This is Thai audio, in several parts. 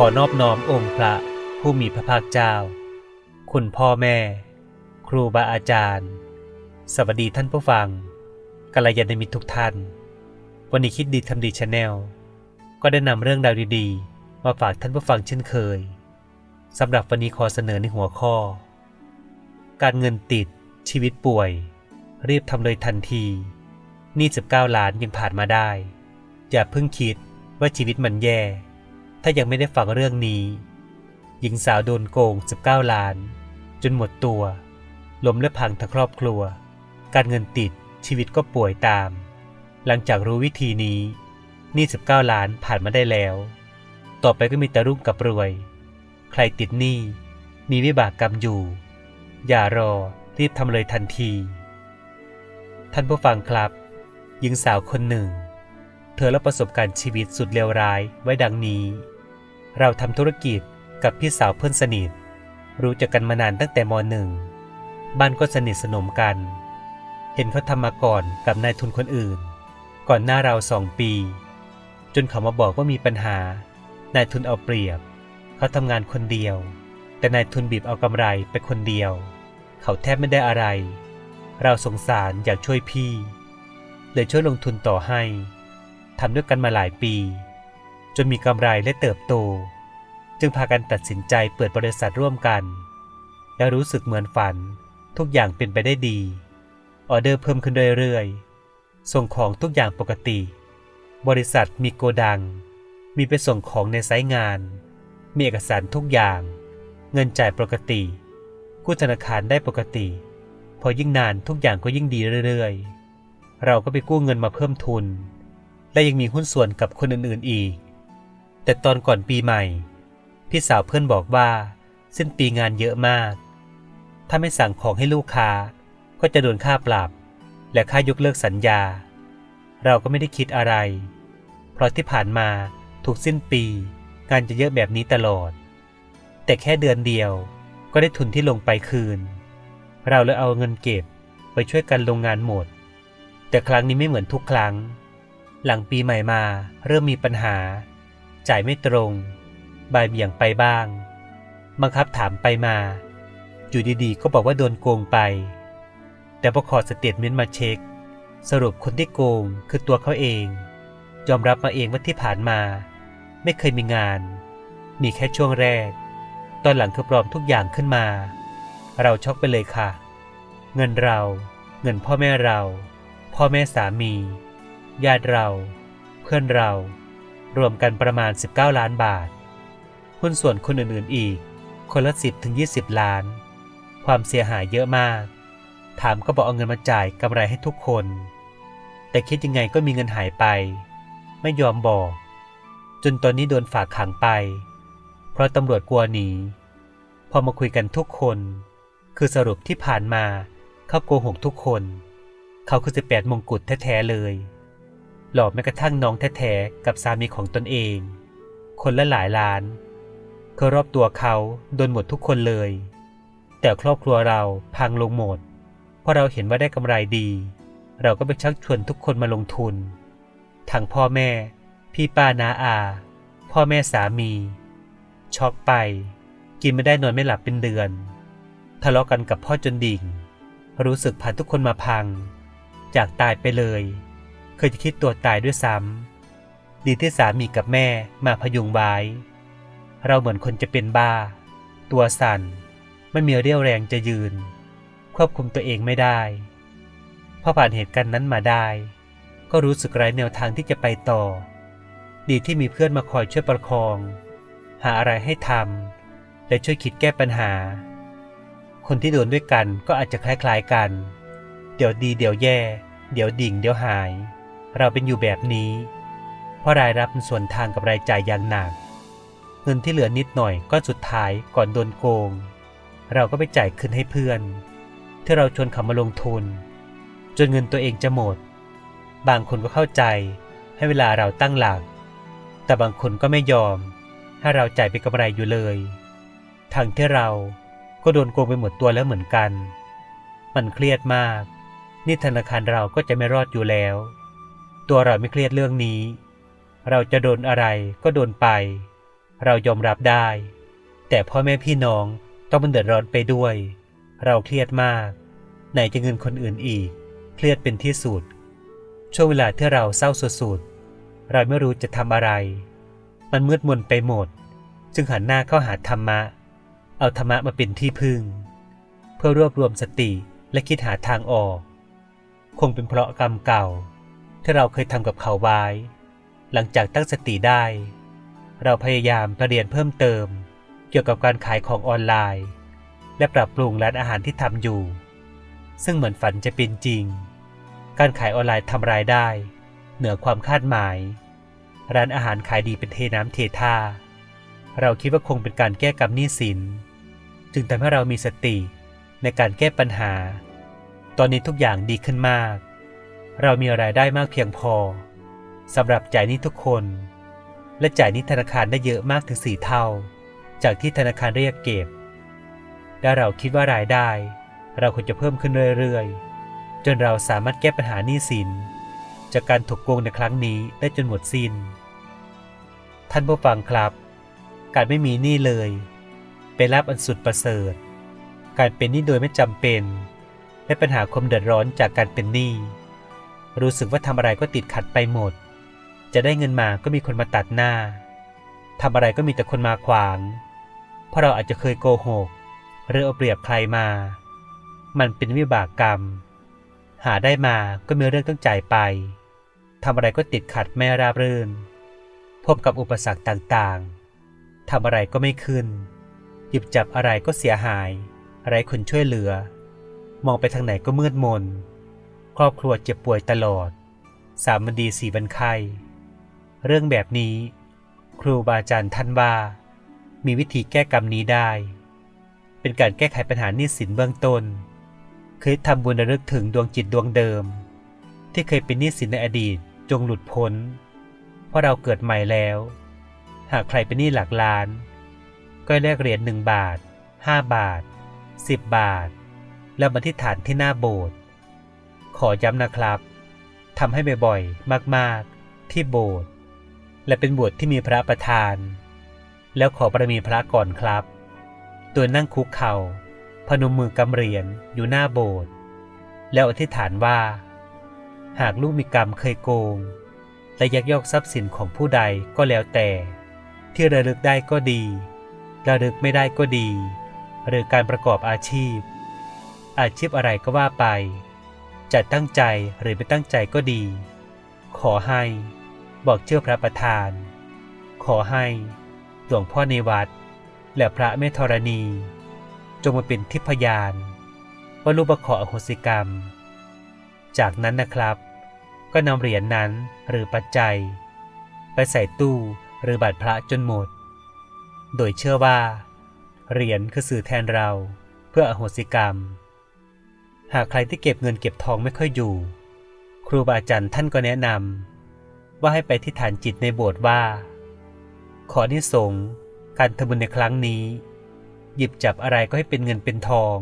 ขอนอบน้อมองค์พระผู้มีพระภาคเจ้า คุณพ่อแม่ ครูบาอาจารย์ สวัสดีท่านผู้ฟังกัลยาณมิตรทุกท่าน วันนี้คิดดีทำดีชาแนลก็ได้นำเรื่องราวดีๆ มาฝากท่านผู้ฟังเช่นเคยสำหรับวันนี้ขอเสนอในหัวข้อ การเงินติดชีวิตป่วย รีบทำเลยทันทีนี่19ล้านยังผ่านมาได้ อย่าเพิ่งคิดว่าชีวิตมันแย่ ถ้ายังไม่ได้ฟังเรื่องนี้ หญิงสาวโดนโกง 19 ล้าน จนหมดตัว ล้มและพังทั้งครอบครัว การเงินติดชีวิตก็ป่วยตาม หลังจากรู้วิธีนี้หนี้19 ล้านผ่านมาได้แล้ว ต่อไปก็มีแต่รุ่งกับรวย ใครติดหนี้มีวิบากกรรมอยู่ อย่ารอรีบทำเลยทันที ท่านผู้ฟังครับ หญิงสาวคนหนึ่ง เธอรับประสบการณ์ชีวิตสุดเลวร้ายไว้ดังนี้ เราทำธุรกิจกับพี่สาวเพื่อนสนิท รู้จักกันมานานตั้งแต่มหนึ่ง บ้านก็สนิทสนมกัน เห็นเขาทำมาก่อนกับนายทุนคนอื่น ก่อนหน้าเราสองปี จนเขามาบอกว่ามีปัญหา นายทุนเอาเปรียบ เขาทำงานคนเดียว แต่นายทุนบีบเอากำไรไปคนเดียว เขาแทบไม่ได้อะไร เราสงสารอยากช่วยพี่ เลยช่วยลงทุนต่อให้ทำด้วยกันมาหลายปี จนมีกำไรและเติบโต จึงพากันตัดสินใจเปิดบริษัทร่วมกัน และรู้สึกเหมือนฝันทุกอย่างเป็นไปได้ดี ออเดอร์เพิ่มขึ้นเรื่อยๆ ส่งของทุกอย่างปกติ บริษัทมีโกดัง มีไปส่งของในไซต์งาน มีเอกสารทุกอย่าง เงินจ่ายปกติ กู้ธนาคารได้ปกติ พอยิ่งนานทุกอย่างก็ยิ่งดีเรื่อยๆ เราก็ไปกู้เงินมาเพิ่มทุน และยังมีหุ้นส่วนกับคนอื่นๆอีก แต่ตอนก่อนปีใหม่ พี่สาวเพื่อนบอกว่าสิ้นปีงานเยอะมาก ถ้าไม่สั่งของให้ลูกค้าก็จะโดนค่าปรับ และค่ายกเลิกสัญญา เราก็ไม่ได้คิดอะไร เพราะที่ผ่านมาถูกสิ้นปี งานจะเยอะแบบนี้ตลอด แต่แค่เดือนเดียวก็ได้ทุนที่ลงไปคืน เราเลยเอาเงินเก็บไปช่วยกันลงงานหมด แต่ครั้งนี้ไม่เหมือนทุกครั้ง หลังปีใหม่มาเริ่มมีปัญหา จ่ายไม่ตรง บ่ายเบี่ยงไปบ้าง บังคับถามไปมา อยู่ดีๆ ก็บอกว่าโดนโกงไป แต่พอขอสเตทเมนต์มาเช็ค สรุปคนที่โกงคือตัวเขาเอง ยอมรับมาเองว่าที่ผ่านมา ไม่เคยมีงาน มีแค่ช่วงแรก ตอนหลังคือปลอมทุกอย่างขึ้นมา เราช็อกไปเลยค่ะ เงินเรา เงินพ่อแม่เรา พ่อแม่สามี ญาติเรา เพื่อนเรา รวมกันประมาณ 19 ล้านบาท หุ้นส่วนคนอื่นๆอีก คนละ 10ถึง20 ล้าน ความเสียหายเยอะมาก ถามก็บอกเอาเงินมาจ่ายกำไรให้ทุกคน แต่คิดยังไงก็มีเงินหายไป ไม่ยอมบอก จนตอนนี้โดนฝากขังไป เพราะตำรวจกลัวหนี พอมาคุยกันทุกคน คือสรุปที่ผ่านมาเขาโกหกทุกคน เขาคือ 18 มงกุฎแท้ๆเลย หลอกแม้กระทั่งน้องแท้ๆกับสามีของตนเอง คนละหลายล้านคือรอบตัวเขาโดนหมดทุกคนเลย แต่ครอบครัวเราพังลงหมด เพราะเราเห็นว่าได้กำไรดี เราก็ไปชักชวนทุกคนมาลงทุนทั้งพ่อแม่ พี่ป้าน้าอา พ่อแม่สามี ช็อกไป กินไม่ได้นอนไม่หลับเป็นเดือน ทะเลาะกันกับพ่อจนดิ่ง รู้สึกผ่านทุกคนมาพัง จากตายไปเลย เคยจะคิดตัวตายด้วยซ้ำดีที่สามีกับแม่มาพยุงไว้ เราเหมือนคนจะเป็นบ้า ตัวสั่นไม่มีเรี่ยวแรงจะยืน ควบคุมตัวเองไม่ได้พอผ่านเหตุการณ์นั้นมาได้ ก็รู้สึกไร้แนวทางที่จะไปต่อ ดีที่มีเพื่อนมาคอยช่วยประคอง หาอะไรให้ทำและช่วยคิดแก้ปัญหา คนที่โดนด้วยกันก็อาจจะคล้ายๆกัน เดี๋ยวดีเดี๋ยวแย่ เดี๋ยวดิ่งเดี๋ยวหาย เราเป็นอยู่แบบนี้ เพราะรายรับมันส่วนทางกับรายจ่ายอย่างหนัก เงินที่เหลือนิดหน่อยก็สุดท้ายก่อนโดนโกง เราก็ไปจ่ายคืนให้เพื่อน ที่เราชวนเขามาลงทุน จนเงินตัวเองจะหมด บางคนก็เข้าใจให้เวลาเราตั้งหลัก แต่บางคนก็ไม่ยอม ให้เราจ่ายเป็นกำไรอยู่เลยทางที่เราก็โดนโกงไปหมดตัวแล้วเหมือนกัน มันเครียดมาก นี่ธนาคารเราก็จะไม่รอดอยู่แล้ว ตัวเราไม่เครียดเรื่องนี้ เราจะโดนอะไรก็โดนไป เรายอมรับได้ แต่พ่อแม่พี่น้องต้องมันเดือดร้อนไปด้วย เราเครียดมาก ไหนจะเงินคนอื่นอีก เครียดเป็นที่สุด ช่วงเวลาที่เราเศร้าสุดๆ เราไม่รู้จะทำอะไร มันมืดมนไปหมด จึงหันหน้าเข้าหาธรรมะ เอาธรรมะมาเป็นที่พึ่ง เพื่อรวบรวมสติและคิดหาทางออก คงเป็นเพราะกรรมเก่า ที่เราเคยทำกับเขาไว้ หลังจากตั้งสติได้ เราพยายามเรียนเพิ่มเติม เกี่ยวกับการขายของออนไลน์ และปรับปรุงร้านอาหารที่ทำอยู่ ซึ่งเหมือนฝันจะเป็นจริง การขายออนไลน์ทำรายได้ เหนือความคาดหมาย ร้านอาหารขายดีเป็นเทน้ำเทท่า เราคิดว่าคงเป็นการแก้กรรมหนี้สิน จึงทำให้เรามีสติในการแก้ปัญหา ตอนนี้ทุกอย่างดีขึ้นมาก เรามีรายได้มากเพียงพอสำหรับจ่ายหนี้ทุกคน และจ่ายหนี้ธนาคารได้เยอะมากถึงสี่เท่า จากที่ธนาคารเรียกเก็บและเราคิดว่ารายได้ เราควรจะเพิ่มขึ้นเรื่อยๆ จนเราสามารถแก้ปัญหาหนี้สิน จากการถูกโกงในครั้งนี้ได้จนหมดสิน้น ท่านผู้ฟังครับ การไม่มีหนี้เลย เป็นลาภอันสุดประเสริฐ การเป็นหนี้โดยไม่จำเป็น และปัญหาความเดือดร้อนจากการเป็นหนี้ รู้สึกว่าทำอะไรก็ติดขัดไปหมด จะได้เงินมาก็มีคนมาตัดหน้าทำอะไรก็มีแต่คนมาขวาง เพราะเราอาจจะเคยโกหก หรือเอาเปรียบใครมา มันเป็นวิบากกรรม หาได้มาก็มีเรื่องต้องจ่ายไปทำอะไรก็ติดขัดไม่ราบรื่น พบกับอุปสรรคต่างๆทำอะไรก็ไม่ขึ้น หยิบจับอะไรก็เสียหายไร้คนช่วยเหลือ มองไปทางไหนก็มืดมน ครอบครัวเจ็บป่วยตลอด สามบันดีสี่บันไข้เรื่องแบบนี้ ครูบาอาจารย์ท่านว่า มีวิธีแก้กรรมนี้ได้ เป็นการแก้ไขปัญหาหนี้สินเบื้องต้นเคยทำบุญระลึกถึงดวงจิตดวงเดิม ที่เคยเป็นหนี้สินในอดีตจงหลุดพ้น เพราะเราเกิดใหม่แล้ว หากใครเป็นหนี้หลักล้าน ก็แลกเหรียญหนึ่งบาท 5 บาท 10 บาท แล้วมาที่ฐานที่หน้าโบสถ์ ขอย้ำนะครับทำให้บ่อยๆ มากๆ ที่โบสถ์และเป็นโบสถ์ที่มีพระประธาน แล้วขอบารมีพระก่อนครับ ตัวนั่งคุกเข่า พนมมือกำเรียญอยู่หน้าโบสถ์แล้วอธิษฐานว่า หากลูกมีกรรมเคยโกง และยักยอกทรัพย์สินของผู้ใดก็แล้วแต่ ที่ระลึกได้ก็ดี ระลึกไม่ได้ก็ดี หรือการประกอบอาชีพ อาชีพอะไรก็ว่าไป จะตั้งใจหรือไม่ตั้งใจก็ดี ขอให้ บอกเชื่อพระประธาน ขอให้ หลวงพ่อในวัด และพระแม่ธรณี จงมาเป็นทิพยานว่าลูกมาขออโหสิกรรม จากนั้นนะครับ ก็นำเหรียญนนั้นหรือปัจจัย ไปใส่ตู้หรือบาทพระจนหมด โดยเชื่อว่า เหรียญคือสื่อแทนเราเพื่ออโหสิกรรม หากใครที่เก็บเงินเก็บทองไม่ค่อยอยู่ ครูบาอาจารย์ท่านก็แนะนำว่าให้ไปที่ฐานจิตในโบสถ์ว่า ขอนิสงการทำบุญในครั้งนี้ หยิบจับอะไรก็ให้เป็นเงินเป็นทอง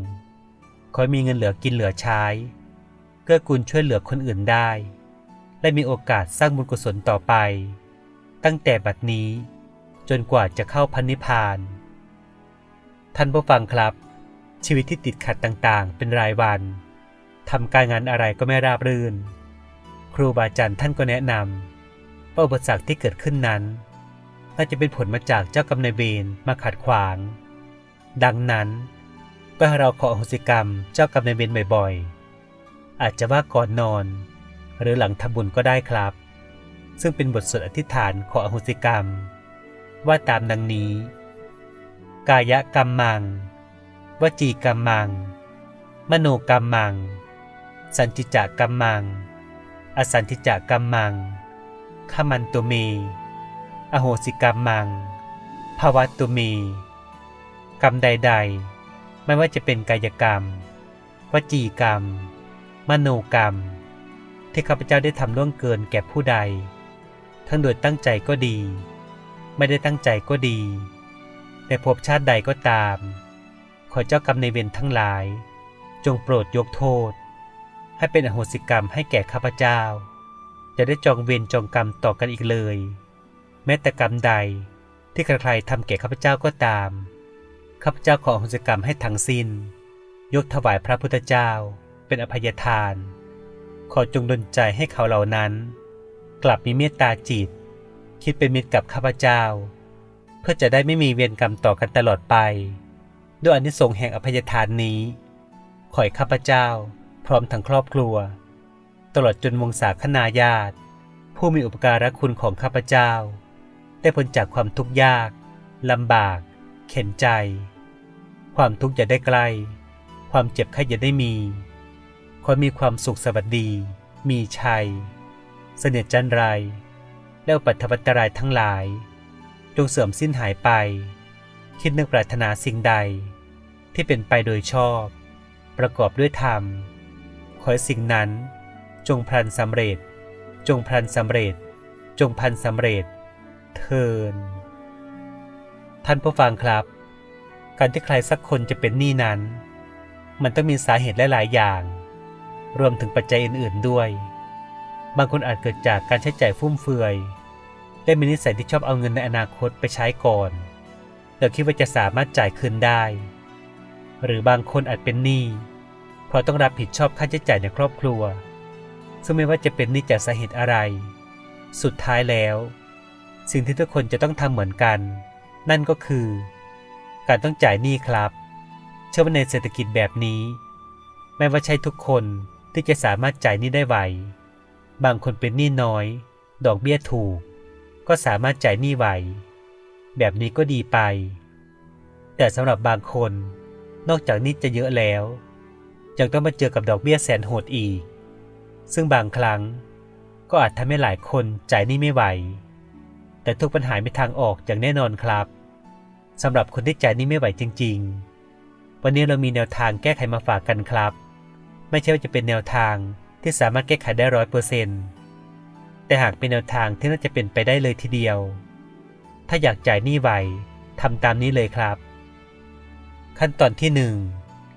ขอมีเงินเหลือกินเหลือใช้เกื้อกูลช่วยเหลือคนอื่นได้ และมีโอกาสสร้างบุญกุศลต่อไป ตั้งแต่บัดนี้จนกว่าจะเข้าพันนิพพาน ท่านผู้ฟังครับ ชีวิตที่ติดขัดต่างๆ เป็นรายวันทำการงานอะไรก็ไม่ราบรื่น ครูบาอาจารย์ท่านก็แนะนำว่าอุปสรรคที่เกิดขึ้นนั้นน่าจะเป็นผลมาจากเจ้ากรรมนายเวรมาขัดขวาง ดังนั้น ก็ให้เราขออโหสิกรรมเจ้ากรรมนายเวรบ่อยๆ อาจจะว่าก่อนนอน หรือหลังทำบุญก็ได้ครับ ซึ่งเป็นบทสวดอธิษฐานขออโหสิกรรม ว่าตามดังนี้ กายกรรมมัง วจีกรรมัง มโนกรรมัง สันติจกรรมัง อสันติจกรรมังขมันตุเมอโหสิกรรมังภาวะตุเมกรรมใด ๆ ไม่ว่าจะเป็นกายกรรม วจีกรรม มโนกรรม ที่ข้าพเจ้าได้ทำล่วงเกินแก่ผู้ใด ทั้งโดยตั้งใจก็ดี ไม่ได้ตั้งใจก็ดีในภพชาติใดก็ตาม ขอเจ้ากรรมในเวรทั้งหลาย จงโปรดยกโทษ ให้เป็นอโหสิกรรมให้แก่ข้าพเจ้า จะได้จองเวรจองกรรมต่อกันอีกเลย แม้แต่กรรมใดที่ใครๆทำแก่ข้าพเจ้าก็ตาม ข้าพเจ้าขออโหสิกรรมให้ทั้งสิ้น ยกถวายพระพุทธเจ้าเป็นอภัยทาน ขอจงดลใจให้เขาเหล่านั้น กลับมีเมตตาจิต คิดเป็นมิตรกับข้าพเจ้า เพื่อจะได้ไม่มีเวรกรรมต่อกันตลอดไป ด้วยอนิสงส์แห่งอภัยทานนี้ ขอให้ข้าพเจ้า พร้อมทั้งครอบครัว ตลอดจนวงศาคณาญาติ ผู้มีอุปการะคุณของข้าพเจ้า ได้พ้นจากความทุกข์ยากลำบาก เข็นใจ ความทุกข์อย่าได้ใกล้ความเจ็บไข้อย่าได้มีขอมีความสุขสวัสดี มีชัย เสน่ห์จันไร และอุปัตถวัตรายทั้งหลาย จงเสื่อมสิ้นหายไป คิดนึกปรารถนาสิ่งใด ที่เป็นไปโดยชอบ ประกอบด้วยธรรม ขอให้สิ่งนั้น จงพลันสำเร็จ จงพลันสำเร็จ จงพันสำเร็จ เทินท่านผู้ฟังครับ การที่ใครสักคนจะเป็นหนี้นั้น มันต้องมีสาเหตุหลาย ๆ อย่าง รวมถึงปัจจัยอื่น ๆ ด้วย บางคนอาจเกิดจากการใช้จ่ายฟุ่มเฟือย และมีนิสัยที่ชอบเอาเงินในอนาคตไปใช้ก่อน แล้วคิดว่าจะสามารถจ่ายคืนได้ หรือบางคนอาจเป็นหนี้เพราะต้องรับผิดชอบค่าใช้จ่ายในครอบครัว ซึ่งไม่ว่าจะเป็นหนี้จากสาเหตุอะไร สุดท้ายแล้ว สิ่งที่ทุกคนจะต้องทำเหมือนกัน นั่นก็คือ การต้องจ่ายหนี้ครับ เชื่อว่าในเศรษฐกิจแบบนี้ ไม่ว่าใช่ทุกคนที่จะสามารถจ่ายหนี้ได้ไหวบางคนเป็นหนี้น้อย ดอกเบี้ยถูก ก็สามารถจ่ายหนี้ไหว แบบนี้ก็ดีไป แต่สำหรับบางคน นอกจากนี้จะเยอะแล้วยังต้องมาเจอกับดอกเบี้ยแสนโหดอีก ซึ่งบางครั้งก็อาจทำให้หลายคนจ่ายหนี้ไม่ไหว แต่ทุกปัญหามีทางออกอย่างแน่นอนครับสำหรับคนที่จ่ายหนี้ไม่ไหวจริง ๆ วันนี้เรามีแนวทางแก้ไขมาฝากกันครับ ไม่ใช่ว่าจะเป็นแนวทางที่สามารถแก้ไขได้ร้อยเปอร์เซ็นต์แต่หากเป็นแนวทางที่น่าจะเป็นไปได้เลยทีเดียว ถ้าอยากจ่ายหนี้ไหวทำตามนี้เลยครับ ขั้นตอนที่หนึ่ง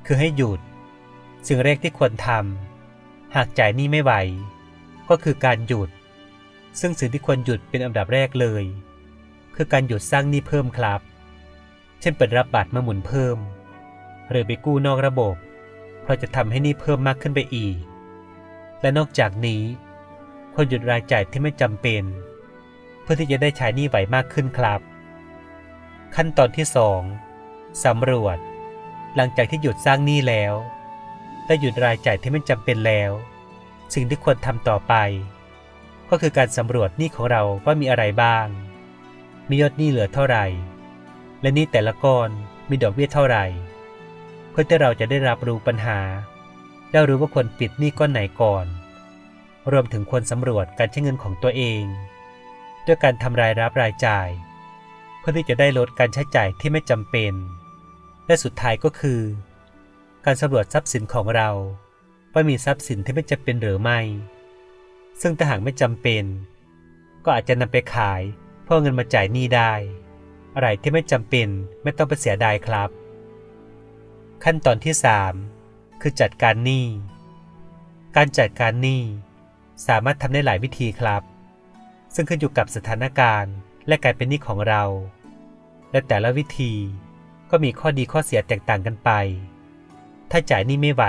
คือให้หยุด สิ่งแรกที่ควรทำหากจ่ายหนี้ไม่ไหว ก็คือการหยุด ซึ่งสิ่งที่ควรหยุดเป็นอันดับแรกเลย คือการหยุดสร้างหนี้เพิ่มครับ เช่นเปิดรับบัตรมาหมุนเพิ่ม หรือไปกู้นอกระบบ เพราะจะทำให้หนี้เพิ่มมากขึ้นไปอีก และนอกจากนี้ควรหยุดรายจ่ายที่ไม่จำเป็น เพื่อที่จะได้ใช้หนี้ไหวมากขึ้นครับ ขั้นตอนที่ 2. สำรวจ หลังจากที่หยุดสร้างหนี้แล้ว และหยุดรายจ่ายที่ไม่จำเป็นแล้ว สิ่งที่ควรทำต่อไป ก็คือการสำรวจหนี้ของเราว่ามีอะไรบ้าง มียอดหนี้เหลือเท่าไหร่ และหนี้แต่ละก้อนมีดอกเบี้ยเท่าไหร่เพื่อที่เราจะได้รับรู้ปัญหาและรู้ว่าควรปิดหนี้ก้อนไหนก่อน รวมถึงควรสำรวจการใช้เงินของตัวเอง ด้วยการทำรายรับรายจ่าย เพื่อที่จะได้ลดการใช้จ่ายที่ไม่จำเป็น และสุดท้ายก็คือ การสำรวจทรัพย์สินของเรา ว่ามีทรัพย์สินที่ไม่จำเป็นหรือไม่ ซึ่งถ้าหากไม่จำเป็น ก็อาจจะนำไปขายเพื่อเงินมาจ่ายหนี้ได้ อะไรที่ไม่จำเป็นไม่ต้องไปเสียดายครับ ขั้นตอนที่ 3 คือจัดการหนี้ การจัดการหนี้สามารถทำได้หลายวิธีครับ ซึ่งขึ้นอยู่กับสถานการณ์และการเป็นหนี้ของเรา และแต่ละวิธี ก็มีข้อดีข้อเสียแตกต่างกันไป ถ้าจ่ายหนี้ไม่ไหว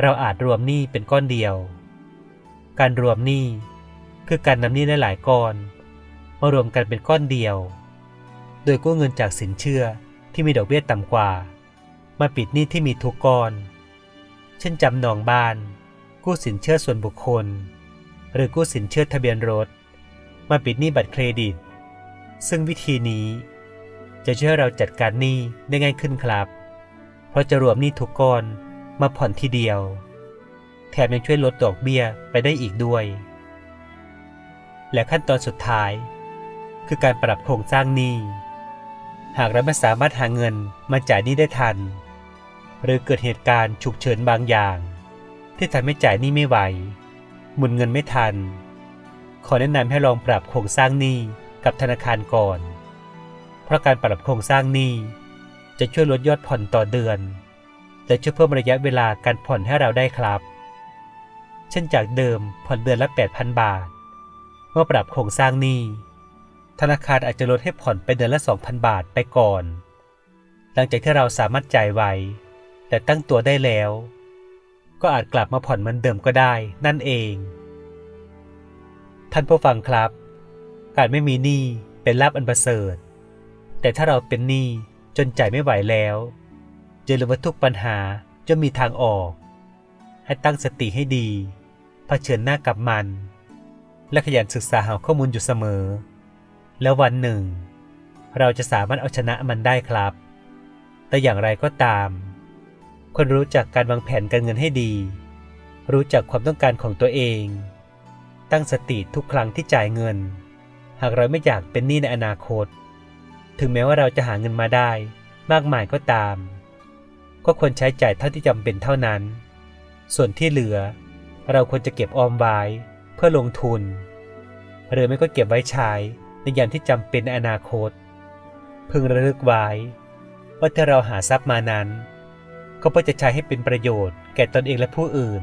เราอาจรวมหนี้เป็นก้อนเดียว การรวมหนี้คือการนำหนี้หลายก้อน มารวมกันเป็นก้อนเดียว โดยกู้เงินจากสินเชื่อที่มีดอกเบี้ยต่ำกว่า มาปิดหนี้ที่มีทุกก้อน เช่นจำนองบ้าน กู้สินเชื่อส่วนบุคคล หรือกู้สินเชื่อทะเบียนรถ มาปิดหนี้บัตรเครดิต ซึ่งวิธีนี้ จะช่วยเราจัดการหนี้ได้ง่ายขึ้นครับ เพราะจะรวมหนี้ทุกก้อนมาผ่อนทีเดียว แถมยังช่วยลดดอกเบี้ยไปได้อีกด้วย และขั้นตอนสุดท้าย คือการปรับโครงสร้างหนี้ หากเราไม่สามารถหาเงินมาจ่ายหนี้ได้ทัน หรือเกิดเหตุการณ์ฉุกเฉินบางอย่าง ที่ทำให้จ่ายหนี้ไม่ไหว หมุนเงินไม่ทัน ขอแนะนำให้ลองปรับโครงสร้างหนี้กับธนาคารก่อน เพราะการปรับโครงสร้างหนี้จะช่วยลดยอดผ่อนต่อเดือน และช่วยเพิ่มระยะเวลาการผ่อนให้เราได้ครับ เช่นจากเดิมผ่อนเดือนละ 8,000 บาท เมื่อปรับโครงสร้างหนี้ธนาคารอาจจะลดให้ผ่อนไปเดือนละ 2,000 บาทไปก่อน หลังจากที่เราสามารถจ่ายไวแต่ตั้งตัวได้แล้ว ก็อาจกลับมาผ่อนเหมือนเดิมก็ได้ นั่นเอง ท่านผู้ฟังครับ การไม่มีหนี้เป็นลาภอันประเสริฐ แต่ถ้าเราเป็นหนี้จนจ่ายไม่ไหวแล้วอย่าลืมว่าทุกปัญหาจะมีทางออก ให้ตั้งสติให้ดีเผชิญหน้ากับมัน และขยันศึกษาหาข้อมูลอยู่เสมอ แล้ววันหนึ่ง เราจะสามารถเอาชนะมันได้ครับ แต่อย่างไรก็ตามควรรู้จักการวางแผนการเงินให้ดี รู้จักความต้องการของตัวเอง ตั้งสติทุกครั้งที่จ่ายเงิน หากเราไม่อยากเป็นหนี้ในอนาคต ถึงแม้ว่าเราจะหาเงินมาได้ มากมายก็ตาม ก็ควรใช้จ่ายเท่าที่จำเป็นเท่านั้น ส่วนที่เหลือ เราควรจะเก็บออมไว้เพื่อลงทุน หรือไม่ก็เก็บไว้ใช้ในยามที่จำเป็นในอนาคต พึงระลึกไว้ว่าถ้าเราหาทรัพย์มานั้น ก็เพื่อจะใช้ให้เป็นประโยชน์แก่ตนเองและผู้อื่น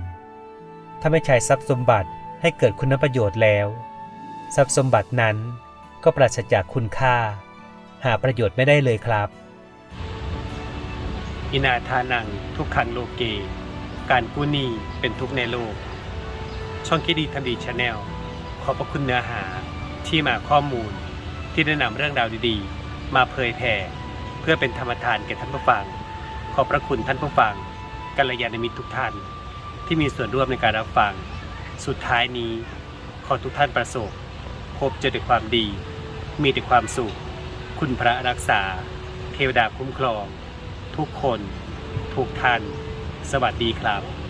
ถ้าไม่ใช้ทรัพย์สมบัติให้เกิดคุณประโยชน์แล้ว ทรัพย์สมบัตินั้นก็ปราศจากคุณค่า หาประโยชน์ไม่ได้เลยครับ อินาทานังทุกขังโลเก การกู้หนี้เป็นทุกในโลก ช่องคิดดีทำดีชาแนลขอบพระคุณเนื้อหาที่มาข้อมูลที่ได้นำเรื่องราวดีๆ มาเผยแผ่เพื่อเป็นธรรมทานแก่ท่านผู้ฟัง ขอบพระคุณท่านผู้ฟังกัลยาณมิตรทุกท่าน ที่มีส่วนร่วมในการรับฟัง สุดท้ายนี้ ขอทุกท่านประสบ พบเจอแต่ความดี มีแต่ความสุข คุณพระรักษา เทวดาคุ้มครอง ทุกคน ทุกท่าน สวัสดีครับ